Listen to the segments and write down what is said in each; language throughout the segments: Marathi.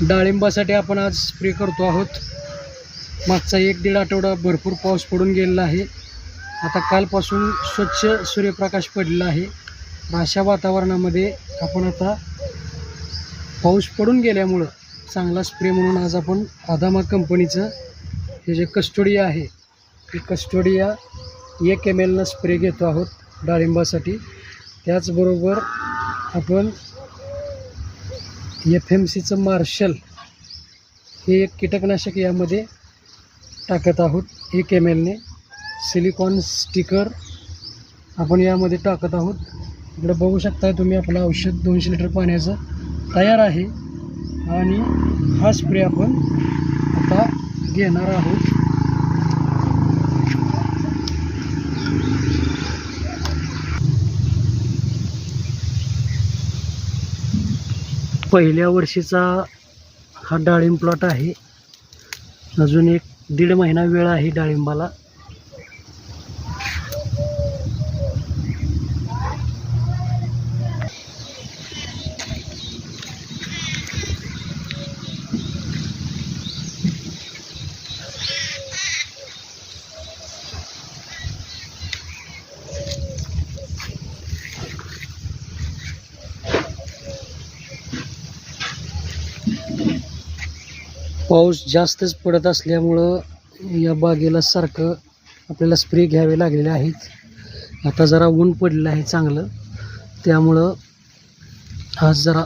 डाळिंबासाठी आपण आज स्प्रे करतो आहोत. मागचा एक दीड आठवडा भरपूर पाऊस पडून गेलेला आहे. आता कालपासून स्वच्छ सूर्यप्रकाश पडलेला आहे. अशा वातावरणामध्ये आपण आता पाऊस पडून गेल्यामुळं चांगला स्प्रे म्हणून आज आपण आदामा कंपनीचं हे जे कस्टोडिया आहे ते कस्टोडिया एक एम एलनं स्प्रे घेतो आहोत डाळिंबासाठी. त्याचबरोबर आपण एफ एम सीचं मार्शल हे एक कीटकनाशक यामध्ये टाकत आहोत एक एम एलने सिलिकॉन स्टिकर आपण यामध्ये टाकत आहोत. इकडे बघू शकता तुम्ही आपलं औषध दोनशे लिटर पाण्याचं तयार आहे. आणि हा स्प्रे आपण आता घेणार आहोत. पहिल्या वर्षीचा हा डाळिंब प्लॉट आहे. अजून एक दीड महिना वेळ आहे डाळिंबाला. पाऊस जास्तच पडत असल्यामुळं या बागेला सारखं आपल्याला स्प्रे घ्यावे लागलेले आहेत. आता जरा ऊन पडलेलं आहे चांगलं. त्यामुळं आज जरा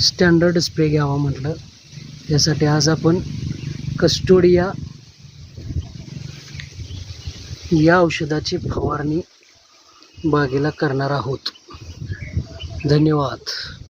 स्टँडर्ड स्प्रे घ्यावा म्हटलं. यासाठी आज आपण कस्टोडिया या औषधाची फवारणी बागेला करणार आहोत. धन्यवाद.